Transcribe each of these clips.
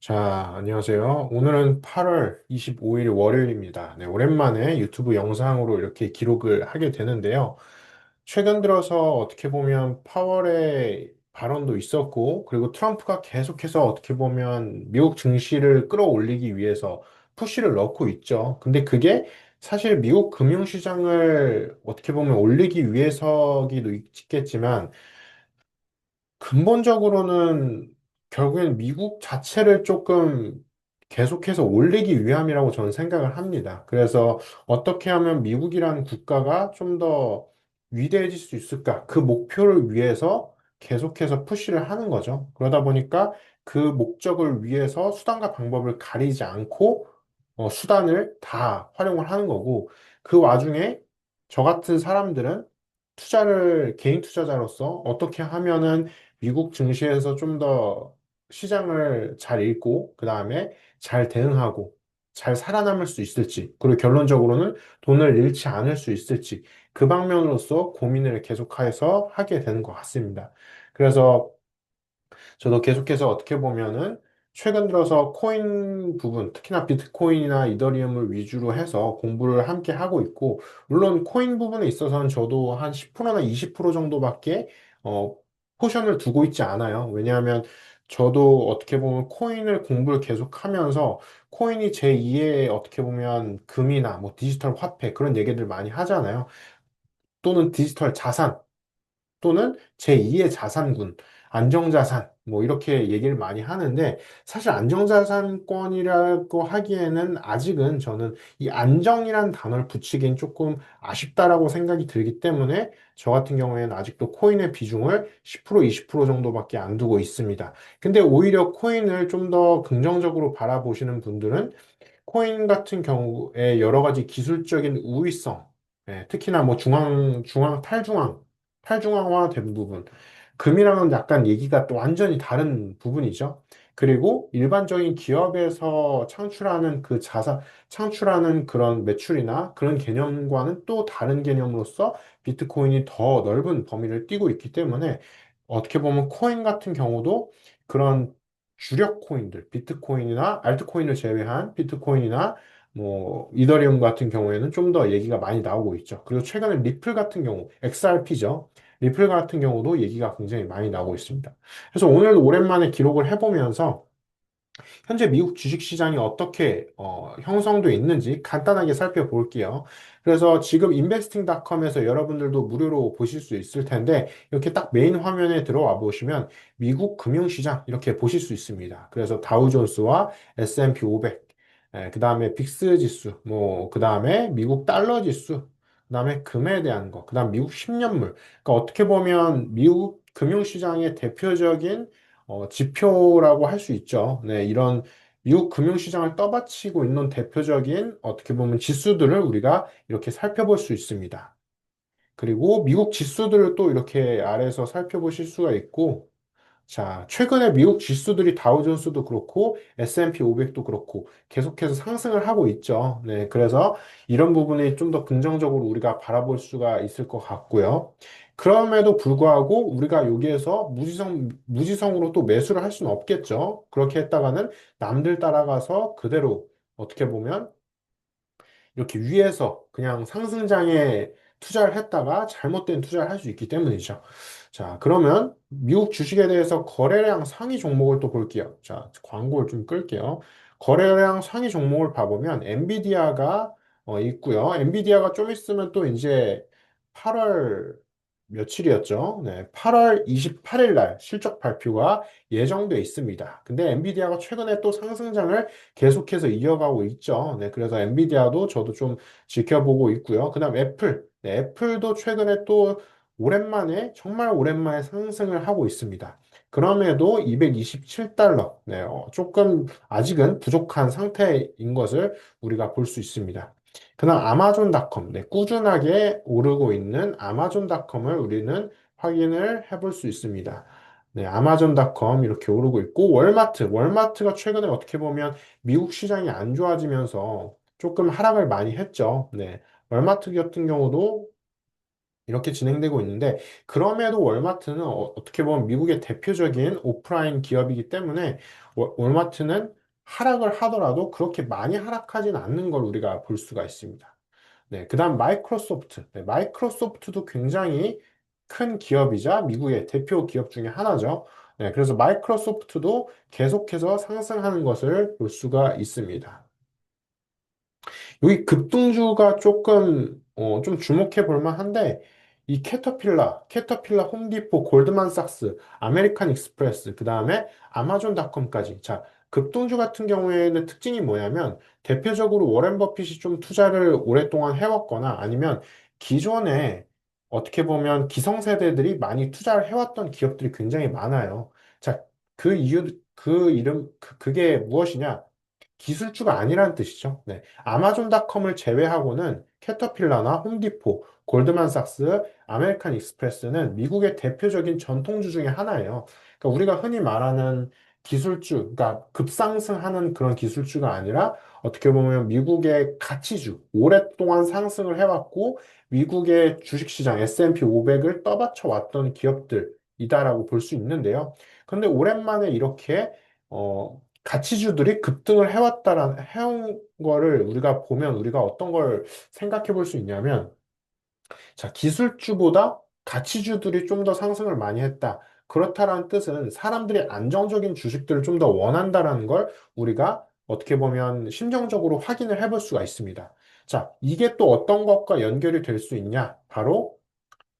자, 안녕하세요. 오늘은 8월 25일 월요일입니다. 네, 오랜만에 유튜브 영상으로 이렇게 기록을 하게 되는데요. 최근 들어서 어떻게 보면 파월의 발언도 있었고, 그리고 트럼프가 계속해서 어떻게 보면 미국 증시를 끌어올리기 위해서 푸시를 넣고 있죠. 근데 그게 사실 미국 금융시장을 어떻게 보면 올리기 위해서기도 있겠지만, 근본적으로는 결국엔 미국 자체를 조금 계속해서 올리기 위함이라고 저는 생각을 합니다. 그래서 어떻게 하면 미국이라는 국가가 좀 더 위대해질 수 있을까? 그 목표를 위해서 계속해서 푸시를 하는 거죠. 그러다 보니까 그 목적을 위해서 수단과 방법을 가리지 않고 어, 수단을 다 활용을 하는 거고 그 와중에 저 같은 사람들은 투자를 개인 투자자로서 어떻게 하면은 미국 증시에서 좀더 시장을 잘 읽고 그 다음에 잘 대응하고 잘 살아남을 수 있을지 그리고 결론적으로는 돈을 잃지 않을 수 있을지 그 방면으로서 고민을 계속해서 하게 되는 것 같습니다. 그래서 저도 계속해서 어떻게 보면은 최근 들어서 코인 부분, 특히나 비트코인이나 이더리움을 위주로 해서 공부를 함께 하고 있고, 물론 코인 부분에 있어서는 저도 한 10%나 20% 정도밖에 어, 포션을 두고 있지 않아요. 왜냐하면 저도 어떻게 보면 코인을 공부를 계속 하면서 코인이 제2의 어떻게 보면 금이나 뭐 디지털 화폐 그런 얘기들 많이 하잖아요. 또는 디지털 자산. 또는 제2의 자산군, 안정자산, 뭐 이렇게 얘기를 많이 하는데 사실 안정자산권이라고 하기에는 아직은 저는 이 안정이란 단어를 붙이기엔 조금 아쉽다라고 생각이 들기 때문에 저 같은 경우에는 아직도 코인의 비중을 10% 20% 정도밖에 안 두고 있습니다. 근데 오히려 코인을 좀 더 긍정적으로 바라보시는 분들은 코인 같은 경우에 여러 가지 기술적인 우위성, 예, 특히나 뭐 중앙, 중앙, 탈중앙, 탈중앙화 된 부분. 금이랑은 약간 얘기가 또 완전히 다른 부분이죠. 그리고 일반적인 기업에서 창출하는 그 자산, 창출하는 그런 매출이나 그런 개념과는 또 다른 개념으로서 비트코인이 더 넓은 범위를 띠고 있기 때문에 어떻게 보면 코인 같은 경우도 그런 주력 코인들, 비트코인이나 알트코인을 제외한 비트코인이나 뭐 이더리움 같은 경우에는 좀 더 얘기가 많이 나오고 있죠. 그리고 최근에 리플 같은 경우, XRP죠. 리플 같은 경우도 얘기가 굉장히 많이 나오고 있습니다. 그래서 오늘도 오랜만에 기록을 해보면서 현재 미국 주식시장이 어떻게 어, 형성돼 있는지 간단하게 살펴볼게요. 그래서 지금 인베스팅닷컴에서 여러분들도 무료로 보실 수 있을 텐데 이렇게 딱 메인 화면에 들어와 보시면 미국 금융시장 이렇게 보실 수 있습니다. 그래서 다우존스와 S&P 500, 그 다음에 빅스 지수, 뭐, 그 다음에 미국 달러 지수, 그 다음에 금에 대한 거, 그 다음 미국 10년물. 그러니까 어떻게 보면 미국 금융시장의 대표적인 어, 지표라고 할 수 있죠. 네, 이런 미국 금융시장을 떠받치고 있는 대표적인 어떻게 보면 지수들을 우리가 이렇게 살펴볼 수 있습니다. 그리고 미국 지수들을 또 이렇게 아래에서 살펴보실 수가 있고, 자, 최근에 미국 지수들이 다우존스도 그렇고 S&P 500도 그렇고 계속해서 상승을 하고 있죠. 네, 그래서 이런 부분이 좀 더 긍정적으로 우리가 바라볼 수가 있을 것 같고요. 그럼에도 불구하고 우리가 여기에서 무지성, 무지성으로 또 매수를 할 수는 없겠죠. 그렇게 했다가는 남들 따라가서 그대로 어떻게 보면 이렇게 위에서 그냥 상승장에 투자를 했다가 잘못된 투자를 할 수 있기 때문이죠. 자, 그러면 미국 주식에 대해서 거래량 상위 종목을 또 볼게요. 자, 광고를 좀 끌게요. 거래량 상위 종목을 봐보면 엔비디아가 어, 있고요. 엔비디아가 좀 있으면 또 이제 8월 며칠이었죠? 네, 8월 28일 날 실적 발표가 예정돼 있습니다. 근데 엔비디아가 최근에 또 상승장을 계속해서 이어가고 있죠. 네, 그래서 엔비디아도 저도 좀 지켜보고 있고요. 그다음 애플, 네, 애플도 최근에 또 오랜만에 정말 오랜만에 상승을 하고 있습니다. 그럼에도 227달러, 네, 어, 조금 아직은 부족한 상태인 것을 우리가 볼 수 있습니다. 그다음 아마존닷컴, 네, 꾸준하게 오르고 있는 아마존닷컴을 우리는 확인을 해볼 수 있습니다. 네, 아마존닷컴 이렇게 오르고 있고 월마트, 월마트가 최근에 어떻게 보면 미국 시장이 안 좋아지면서 조금 하락을 많이 했죠. 네, 월마트 같은 경우도 이렇게 진행되고 있는데 그럼에도 월마트는 어, 떻게 보면 미국의 대표적인 오프라인 기업이기 때문에 월- 월마트는 하락을 하더라도 그렇게 많이 하락하진 않는 걸 우리가 볼 수가 있습니다. 네, 그다음 마이크로소프트. 네, 마이크로소프트도 굉장히 큰 기업이자 미국의 대표 기업 중에 하나죠. 네, 그래서 마이크로소프트도 계속해서 상승하는 것을 볼 수가 있습니다. 여기 급등주가 조금 어, 좀 주목해 볼 만한데 이 캐터필라, 캐터필라, 홈디포, 골드만삭스, 아메리칸 익스프레스, 그 다음에 아마존닷컴까지. 자, 급등주 같은 경우에는 특징이 뭐냐면 대표적으로 워렌 버핏이 좀 투자를 오랫동안 해왔거나 아니면 기존에 어떻게 보면 기성세대들이 많이 투자를 해왔던 기업들이 굉장히 많아요. 자, 그 이유, 그 이름, 그, 그게 무엇이냐? 기술주가 아니라는 뜻이죠. 네. 아마존닷컴을 제외하고는 캐터필라나 홈디포, 골드만삭스, 아메리칸 익스프레스는 미국의 대표적인 전통주 중에 하나예요. 그러니까 우리가 흔히 말하는 기술주, 그러니까 급상승하는 그런 기술주가 아니라 어떻게 보면 미국의 가치주, 오랫동안 상승을 해왔고 미국의 주식시장 S&P 500을 떠받쳐 왔던 기업들이다라고 볼 수 있는데요. 근데 오랜만에 이렇게 어, 가치주들이 급등을 해왔다라는, 해온 거를 우리가 보면 우리가 어떤 걸 생각해 볼 수 있냐면, 자, 기술주보다 가치주들이 좀 더 상승을 많이 했다. 그렇다라는 뜻은 사람들이 안정적인 주식들을 좀 더 원한다라는 걸 우리가 어떻게 보면 심정적으로 확인을 해볼 수가 있습니다. 자, 이게 또 어떤 것과 연결이 될 수 있냐? 바로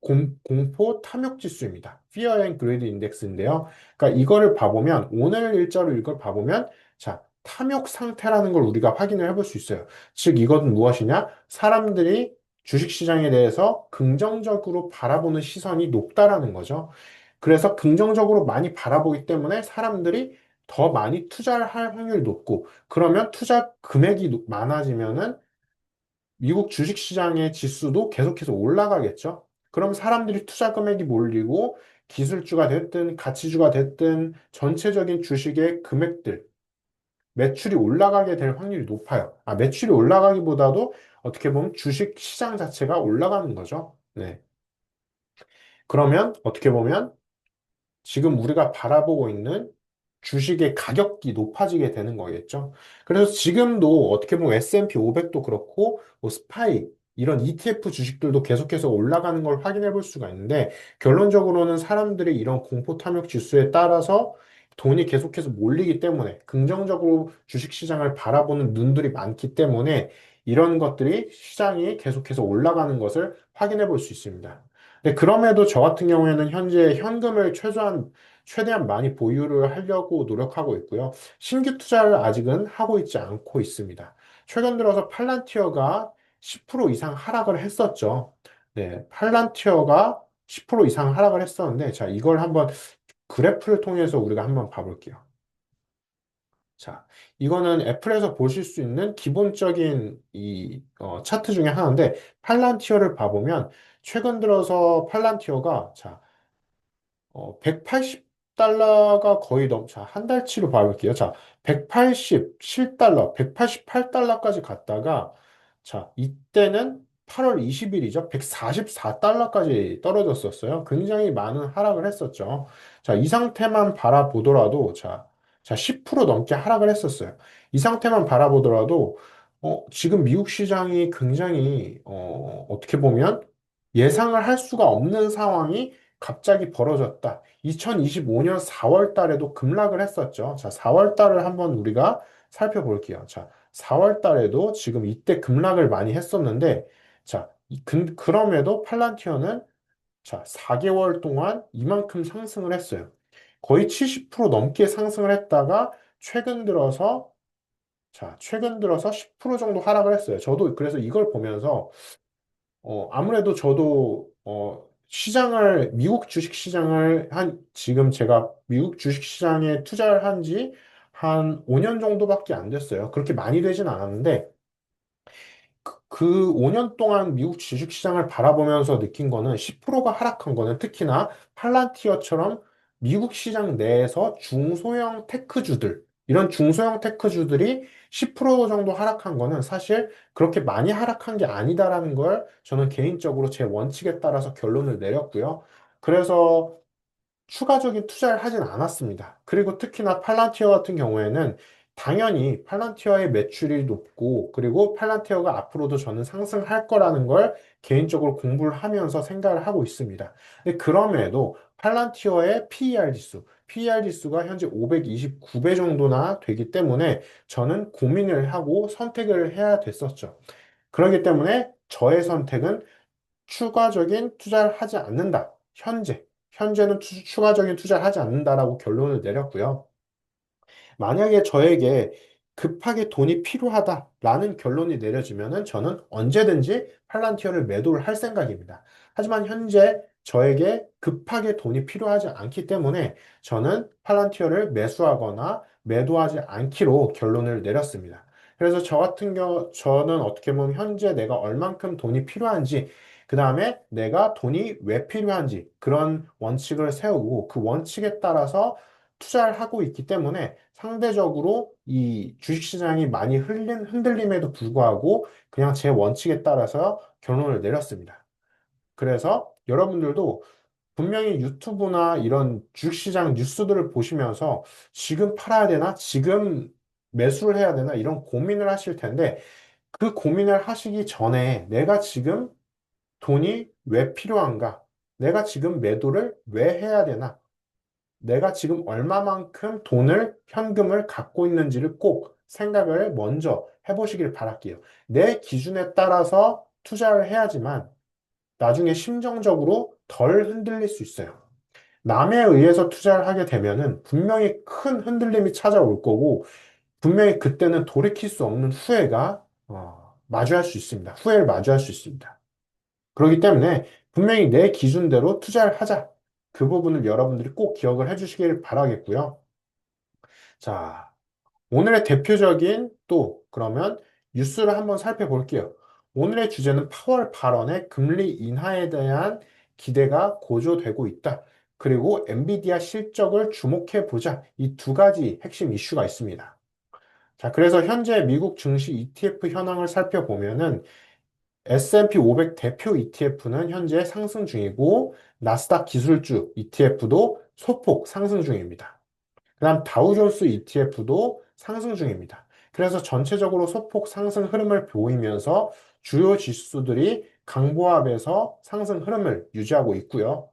공, 공포 탐욕 지수입니다. Fear and Greed Index인데요. 그러니까 이거를 봐보면 오늘 일자로 이걸 봐보면 자 탐욕 상태라는 걸 우리가 확인을 해볼 수 있어요. 즉 이것은 무엇이냐? 사람들이 주식시장에 대해서 긍정적으로 바라보는 시선이 높다라는 거죠. 그래서 긍정적으로 많이 바라보기 때문에 사람들이 더 많이 투자를 할 확률이 높고 그러면 투자 금액이 높- 많아지면은 미국 주식시장의 지수도 계속해서 올라가겠죠. 그럼 사람들이 투자 금액이 몰리고 기술주가 됐든 가치주가 됐든 전체적인 주식의 금액들, 매출이 올라가게 될 확률이 높아요. 아, 매출이 올라가기보다도 어떻게 보면 주식 시장 자체가 올라가는 거죠. 네. 그러면 어떻게 보면 지금 우리가 바라보고 있는 주식의 가격이 높아지게 되는 거겠죠. 그래서 지금도 어떻게 보면 S&P 500도 그렇고 뭐 스파이 이런 ETF 주식들도 계속해서 올라가는 걸 확인해 볼 수가 있는데 결론적으로는 사람들이 이런 공포 탐욕 지수에 따라서 돈이 계속해서 몰리기 때문에 긍정적으로 주식 시장을 바라보는 눈들이 많기 때문에 이런 것들이 시장이 계속해서 올라가는 것을 확인해 볼 수 있습니다. 근데 그럼에도 저 같은 경우에는 현재 현금을 최소한 최대한 많이 보유를 하려고 노력하고 있고요. 신규 투자를 아직은 하고 있지 않고 있습니다. 최근 들어서 팔란티어가 10% 이상 하락을 했었죠. 네, 팔란티어가 10% 이상 하락을 했었는데, 자, 이걸 한번 그래프를 통해서 우리가 한번 봐볼게요. 자, 이거는 애플에서 보실 수 있는 기본적인 이 어, 차트 중에 하나인데, 팔란티어를 봐보면, 최근 들어서 팔란티어가, 자, 어, 180달러가 거의 넘, 자, 한 달치로 봐볼게요. 자, 187달러, 188달러까지 갔다가, 자, 이때는 8월 20일이죠. 144달러까지 떨어졌었어요. 굉장히 많은 하락을 했었죠. 자, 이 상태만 바라보더라도, 자, 자, 10% 넘게 하락을 했었어요. 이 상태만 바라보더라도, 어, 지금 미국 시장이 굉장히, 어, 어떻게 보면 예상을 할 수가 없는 상황이 갑자기 벌어졌다. 2025년 4월 달에도 급락을 했었죠. 자, 4월 달을 한번 우리가 살펴볼게요. 자, 4월 달에도 지금 이때 급락을 많이 했었는데, 자, 이- 근- 그럼에도 팔란티어는 자, 4개월 동안 이만큼 상승을 했어요. 거의 70% 넘게 상승을 했다가 최근 들어서 자, 최근 들어서 10% 정도 하락을 했어요. 저도 그래서 이걸 보면서 어, 아무래도 저도, 어, 시장을, 미국 주식 시장을 한, 지금 제가 미국 주식 시장에 투자를 한지 한 5년 정도밖에 안 됐어요. 그렇게 많이 되진 않았는데, 그, 그 5년 동안 미국 주식 시장을 바라보면서 느낀 거는 10%가 하락한 거는 특히나 팔란티어처럼 미국 시장 내에서 중소형 테크주들, 이런 중소형 테크주들이 10% 정도 하락한 거는 사실 그렇게 많이 하락한 게 아니다라는 걸 저는 개인적으로 제 원칙에 따라서 결론을 내렸고요. 그래서 추가적인 투자를 하진 않았습니다. 그리고 특히나 팔란티어 같은 경우에는 당연히 팔란티어의 매출이 높고 그리고 팔란티어가 앞으로도 저는 상승할 거라는 걸 개인적으로 공부를 하면서 생각을 하고 있습니다. 그럼에도 팔란티어의 PER 지수, PER 지수가 현재 529배 정도나 되기 때문에 저는 고민을 하고 선택을 해야 됐었죠. 그렇기 때문에 저의 선택은 추가적인 투자를 하지 않는다. 현재. 현재는 투- 추가적인 투자를 하지 않는다라고 결론을 내렸고요. 만약에 저에게 급하게 돈이 필요하다라는 결론이 내려지면은 저는 언제든지 팔란티어를 매도를 할 생각입니다. 하지만 현재 저에게 급하게 돈이 필요하지 않기 때문에 저는 팔란티어를 매수하거나 매도하지 않기로 결론을 내렸습니다. 그래서 저 같은 경우, 저는 어떻게 보면 현재 내가 얼만큼 돈이 필요한지, 그 다음에 내가 돈이 왜 필요한지 그런 원칙을 세우고 그 원칙에 따라서 투자를 하고 있기 때문에 상대적으로 이 주식시장이 많이 흔들림, 흔들림에도 불구하고 그냥 제 원칙에 따라서 결론을 내렸습니다. 그래서 여러분들도 분명히 유튜브나 이런 주식시장 뉴스들을 보시면서 지금 팔아야 되나? 지금 매수를 해야 되나? 이런 고민을 하실 텐데 그 고민을 하시기 전에 내가 지금 돈이 왜 필요한가? 내가 지금 매도를 왜 해야 되나? 내가 지금 얼마만큼 돈을, 현금을 갖고 있는지를 꼭 생각을 먼저 해보시길 바랄게요. 내 기준에 따라서 투자를 해야지만 나중에 심정적으로 덜 흔들릴 수 있어요. 남에 의해서 투자를 하게 되면은 분명히 큰 흔들림이 찾아올 거고, 분명히 그때는 돌이킬 수 없는 후회가, 어, 마주할 수 있습니다. 후회를 마주할 수 있습니다. 그렇기 때문에 분명히 내 기준대로 투자를 하자. 그 부분을 여러분들이 꼭 기억을 해주시길 바라겠고요. 자, 오늘의 대표적인 또 그러면 뉴스를 한번 살펴볼게요. 오늘의 주제는 파월 발언의 금리 인하에 대한 기대가 고조되고 있다. 그리고 엔비디아 실적을 주목해 보자. 이 두 가지 핵심 이슈가 있습니다. 자, 그래서 현재 미국 증시 ETF 현황을 살펴보면은 S&P 500 대표 ETF는 현재 상승 중이고 나스닥 기술주 ETF도 소폭 상승 중입니다. 그다음 다우존스 ETF도 상승 중입니다. 그래서 전체적으로 소폭 상승 흐름을 보이면서 주요 지수들이 강보합에서 상승 흐름을 유지하고 있고요.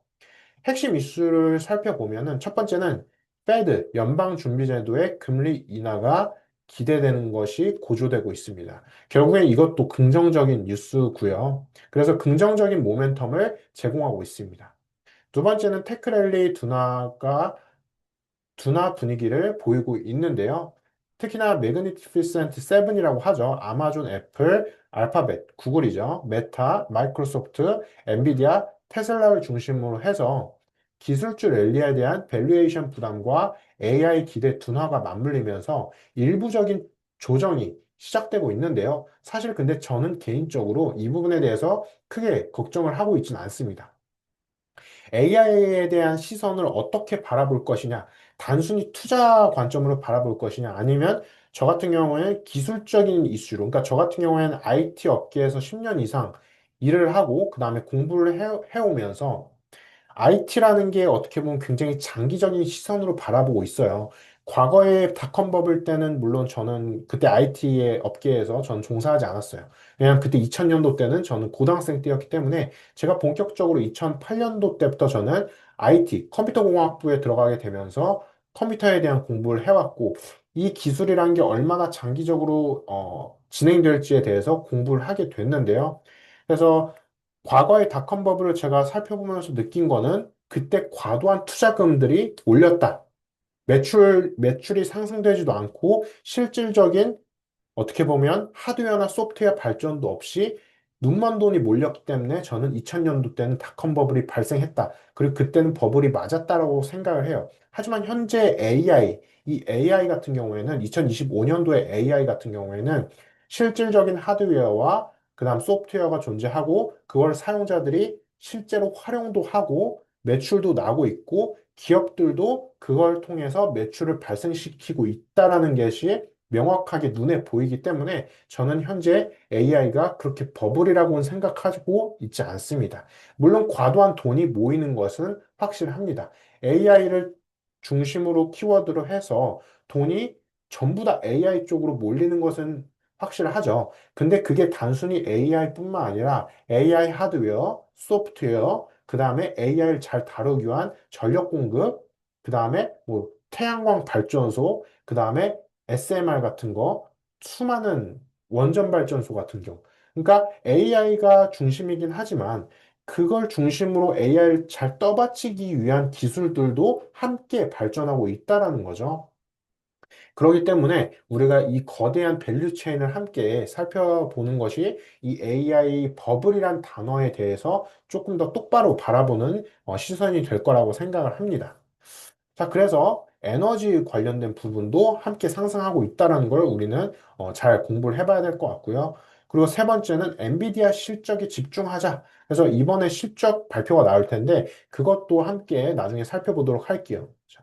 핵심 이슈를 살펴보면은 첫 번째는 페드 연방준비제도의 금리 인하가 기대되는 것이 고조되고 있습니다. 결국엔 이것도 긍정적인 뉴스고요. 그래서 긍정적인 모멘텀을 제공하고 있습니다. 두 번째는 테크랠리 둔화가 둔화 분위기를 보이고 있는데요. 특히나 매그니피센트 7이라고 하죠. 아마존, 애플, 알파벳, 구글이죠. 메타, 마이크로소프트, 엔비디아, 테슬라를 중심으로 해서 기술주 랠리에 대한 밸류에이션 부담과 AI 기대 둔화가 맞물리면서 일부적인 조정이 시작되고 있는데요. 사실 근데 저는 개인적으로 이 부분에 대해서 크게 걱정을 하고 있지는 않습니다. AI에 대한 시선을 어떻게 바라볼 것이냐, 단순히 투자 관점으로 바라볼 것이냐, 아니면 저 같은 경우에는 기술적인 이슈로, 그러니까 저 같은 경우에는 IT 업계에서 10년 이상 일을 하고, 그 다음에 공부를 해, 해오면서 IT라는 게 어떻게 보면 굉장히 장기적인 시선으로 바라보고 있어요. 과거에 닷컴 버블 때는 물론 저는 그때 IT 업계에서 저는 종사하지 않았어요. 왜냐하면 그때 2000년도 때는 저는 고등학생 때였기 때문에 제가 본격적으로 2008년도 때부터 저는 IT, 컴퓨터공학부에 들어가게 되면서 컴퓨터에 대한 공부를 해왔고 이 기술이란 게 얼마나 장기적으로 어, 진행될지에 대해서 공부를 하게 됐는데요. 그래서 과거의 닷컴 버블을 제가 살펴보면서 느낀 거는 그때 과도한 투자금들이 올렸다. 매출, 매출이 상승되지도 않고 실질적인 어떻게 보면 하드웨어나 소프트웨어 발전도 없이 눈먼 돈이 몰렸기 때문에 저는 2000년도 때는 닷컴 버블이 발생했다. 그리고 그때는 버블이 맞았다라고 생각을 해요. 하지만 현재 AI, 이 AI 같은 경우에는 2025년도에 AI 같은 경우에는 실질적인 하드웨어와 그 다음 소프트웨어가 존재하고 그걸 사용자들이 실제로 활용도 하고 매출도 나고 있고 기업들도 그걸 통해서 매출을 발생시키고 있다라는 것이 명확하게 눈에 보이기 때문에 저는 현재 AI가 그렇게 버블이라고는 생각하고 있지 않습니다. 물론 과도한 돈이 모이는 것은 확실합니다. AI를 중심으로 키워드로 해서 돈이 전부 다 AI 쪽으로 몰리는 것은 확실하죠. 근데 그게 단순히 AI뿐만 아니라 AI 하드웨어, 소프트웨어, 그 다음에 AI를 잘 다루기 위한 전력 공급, 그 다음에 뭐 태양광 발전소, 그 다음에 SMR 같은 거, 수많은 원전 발전소 같은 경우. 그러니까 AI가 중심이긴 하지만 그걸 중심으로 AI를 잘 떠받치기 위한 기술들도 함께 발전하고 있다라는 거죠. 그렇기 때문에 우리가 이 거대한 밸류 체인을 함께 살펴보는 것이 이 AI 버블이란 단어에 대해서 조금 더 똑바로 바라보는 어, 시선이 될 거라고 생각을 합니다. 자, 그래서 에너지 관련된 부분도 함께 상승하고 있다는 걸 우리는 어, 잘 공부를 해봐야 될 것 같고요. 그리고 세 번째는 엔비디아 실적에 집중하자. 그래서 이번에 실적 발표가 나올 텐데 그것도 함께 나중에 살펴보도록 할게요. 자,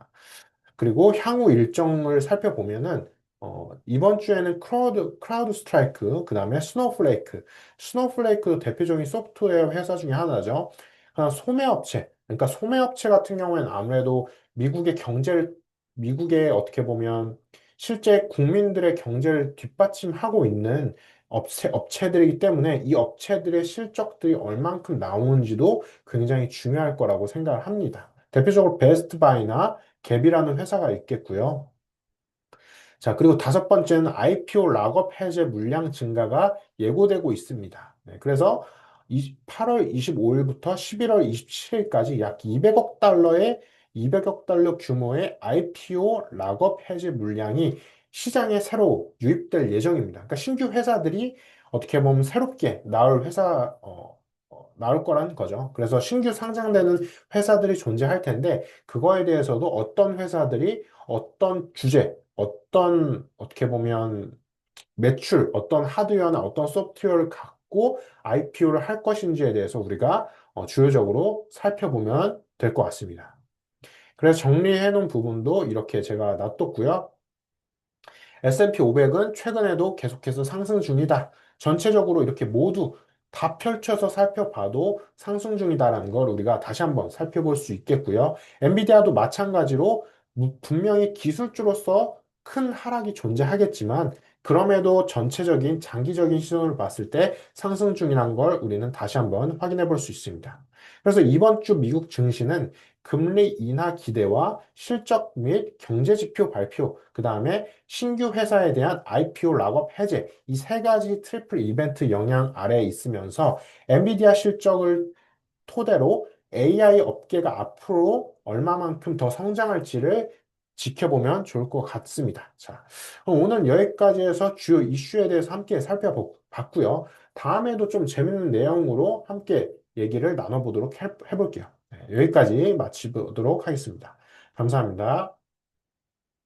그리고 향후 일정을 살펴보면은 어, 이번 주에는 크라우드, 크라우드 스트라이크, 그 다음에 스노우플레이크. 스노우플레이크도 대표적인 소프트웨어 회사 중에 하나죠. 아, 소매업체. 그러니까 소매업체 같은 경우에는 아무래도 미국의 경제를, 미국의 어떻게 보면 실제 국민들의 경제를 뒷받침하고 있는 업체, 업체들이기 때문에 이 업체들의 실적들이 얼만큼 나오는지도 굉장히 중요할 거라고 생각을 합니다. 대표적으로 베스트 바이나 갭이라는 회사가 있겠고요. 자, 그리고 다섯 번째는 IPO 락업 해제 물량 증가가 예고되고 있습니다. 네, 그래서 8월 25일부터 11월 27일까지 약 200억 달러의 200억 달러 규모의 IPO 락업 해제 물량이 시장에 새로 유입될 예정입니다. 그러니까 신규 회사들이 어떻게 보면 새롭게 나올 회사 어, 어, 나올 거라는 거죠. 그래서 신규 상장되는 회사들이 존재할 텐데 그거에 대해서도 어떤 회사들이 어떤 주제, 어떤 어떻게 보면 매출, 어떤 하드웨어나 어떤 소프트웨어를 갖고 IPO를 할 것인지에 대해서 우리가 어, 주요적으로 살펴보면 될 것 같습니다. 그래서 정리해 놓은 부분도 이렇게 제가 놔뒀고요. S&P 500은 최근에도 계속해서 상승 중이다. 전체적으로 이렇게 모두 다 펼쳐서 살펴봐도 상승 중이다라는 걸 우리가 다시 한번 살펴볼 수 있겠고요. 엔비디아도 마찬가지로 분명히 기술주로서 큰 하락이 존재하겠지만 그럼에도 전체적인 장기적인 시선을 봤을 때 상승 중이라는 걸 우리는 다시 한번 확인해 볼 수 있습니다. 그래서 이번 주 미국 증시는 금리 인하 기대와 실적 및 경제 지표 발표, 그 다음에 신규 회사에 대한 IPO 락업 해제, 이 세 가지 트리플 이벤트 영향 아래에 있으면서 엔비디아 실적을 토대로 AI 업계가 앞으로 얼마만큼 더 성장할지를 지켜보면 좋을 것 같습니다. 자, 오늘 여기까지 해서 주요 이슈에 대해서 함께 살펴봤고요. 다음에도 좀 재밌는 내용으로 함께 얘기를 나눠보도록 해, 해볼게요. 네, 여기까지 마치도록 하겠습니다. 감사합니다.